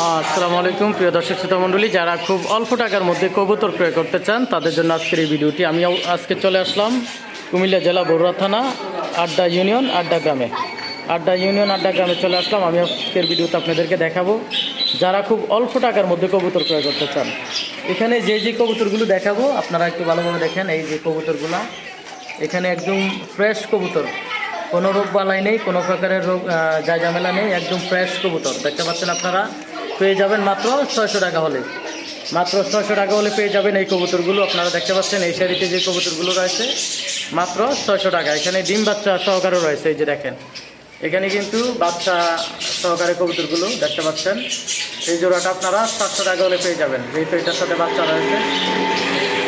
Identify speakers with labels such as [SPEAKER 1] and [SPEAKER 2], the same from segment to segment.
[SPEAKER 1] আসসালামু আলাইকুম, প্রিয় দর্শক শ্রোতা মণ্ডলী, যারা খুব অল্প টাকার মধ্যে কবুতর ক্রয় করতে চান, তাদের জন্য আজকের এই ভিডিওটি। আমি আজকে চলে আসলাম কুমিল্লা জেলা বড়ুয়া থানা, আড্ডা ইউনিয়ন, আড্ডা গ্রামে। আড্ডা ইউনিয়ন, আড্ডা গ্রামে চলে আসলাম। আমি আজকের ভিডিওতে আপনাদেরকে দেখাবো, যারা খুব অল্প টাকার মধ্যে কবুতর ক্রয় করতে চান। এখানে যে যে কবুতরগুলো দেখাবো, আপনারা একটু ভালোভাবে দেখেন এই যে কবুতরগুলো। এখানে একদম ফ্রেশ কবুতর। কোনো রোগ বালাই নেই, কোনো প্রকারের রোগ যা ঝামেলা নেই, একদম ফ্রেশ কবুতর। দেখতে পাচ্ছেন আপনারা? পেয়ে যাবেন মাত্র ছয়শো টাকা হলে। মাত্র ছয়শো টাকা হলে পেয়ে যাবেন এই কবুতরগুলো। আপনারা দেখতে পাচ্ছেন, এই শাড়িতে যে কবুতরগুলো রয়েছে, মাত্র ছয়শো টাকা। এখানে ডিম বাচ্চা সহকারে রয়েছে, এই যে দেখেন। এখানে কিন্তু বাচ্চা সহকারে কবুতরগুলো দেখতে পাচ্ছেন। এই জোড়াটা আপনারা সাতশো টাকা হলে পেয়ে যাবেন। যেহেতু এটার সাথে বাচ্চা রয়েছে।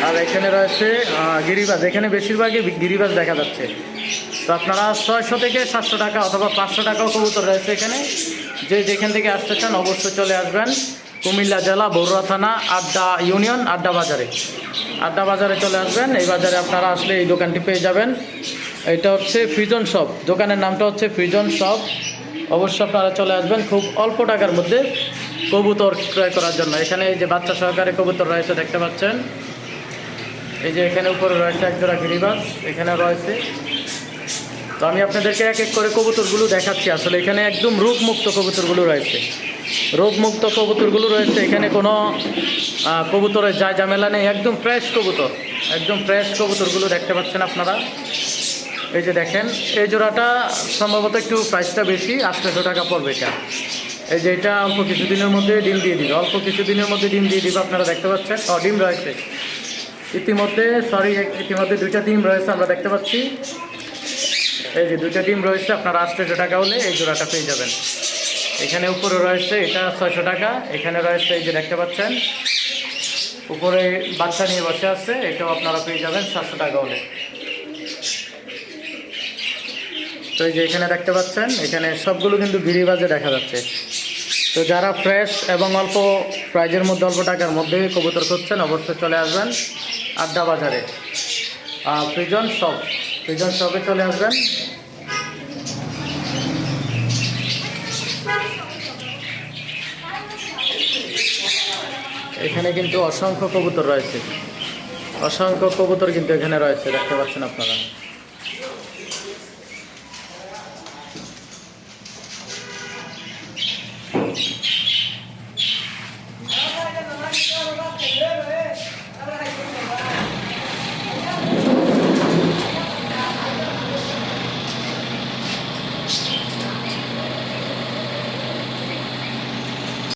[SPEAKER 1] আর এখানে রয়েছে আহ, গিরিবাজ এখানে বেশিরভাগই গিরিবাস দেখা যাচ্ছে। তো আপনারা ছয়শো থেকে সাতশো টাকা অথবা পাঁচশো টাকাও কবুতর রয়েছে এখানে। যে যেখান থেকে আসতে চান অবশ্যই চলে আসবেন। কুমিল্লা জেলা বড়ুয়া থানা আড্ডা ইউনিয়ন আড্ডা বাজারে। আড্ডা বাজারে চলে আসবেন। এই বাজারে আপনারা আসলে এই দোকানটি পেয়ে যাবেন। এটা হচ্ছে ফ্রিজন শপ। দোকানের নামটা হচ্ছে ফ্রিজন শপ। অবশ্যই আপনারা চলে আসবেন খুব অল্প টাকার মধ্যে কবুতর ক্রয় করার জন্য। এখানে এই যে বাচ্চা সহকারে কবুতর রয়েছে দেখতে পাচ্ছেন। এই যে এখানে উপরে রয়েছে একজোড়া গিরিবাস এখানে রয়েছে। তো আমি আপনাদেরকে এক এক করে কবুতরগুলো দেখাচ্ছি। আসলে এখানে একদম রোগমুক্ত কবুতরগুলো রয়েছে। রোগমুক্ত কবুতরগুলো রয়েছে। এখানে কোনো কবুতরের যা ঝামেলা নেই। একদম ফ্রেশ কবুতর। একদম ফ্রেশ কবুতরগুলো দেখতে পাচ্ছেন আপনারা। এই যে দেখেন, এই জোড়াটা সম্ভবত একটু প্রাইসটা বেশি আটশোশো টাকা পড়বে এটা। এই যে এটা অল্প কিছুদিনের মধ্যে ডিম দিয়ে দিবে। অল্প কিছুদিনের মধ্যে ডিম দিয়ে দিবে, আপনারা দেখতে পাচ্ছেন। ডিম রয়েছে। ইতিমধ্যে সরি ইতিমধ্যে দুইটা ডিম রয়েছে আমরা দেখতে পাচ্ছি। এই যে দুইটা ডিম রয়েছে, আপনারা আটশোশো টাকা হলে এই জোড়াটা পেয়ে যাবেন। এখানে উপরে রয়েছে, এটা ছয়শো টাকা, এখানে রয়েছে এই যে দেখতে পাচ্ছেন। উপরে বাচ্চা নিয়ে বসে আছে, এটাও আপনারা পেয়ে যাবেন সাতশো টাকা হলে। তো এই যে এখানে দেখতে পাচ্ছেন, এখানে সবগুলো কিন্তু গিরিবাজে দেখা যাচ্ছে। তো যারা ফ্রেশ এবং অল্প প্রাইজের মধ্যে, অল্প টাকার মধ্যে কবুতর করছেন অবশ্যই চলে আসবেন আড্ডা বাজারে। প্রিজন শপ প্রিজন শপে চলে আসবেন। এখানে কিন্তু অসংখ্য কবুতর রয়েছে। অসংখ্য কবুতর কিন্তু এখানে রয়েছে, দেখতে পাচ্ছেন আপনারা।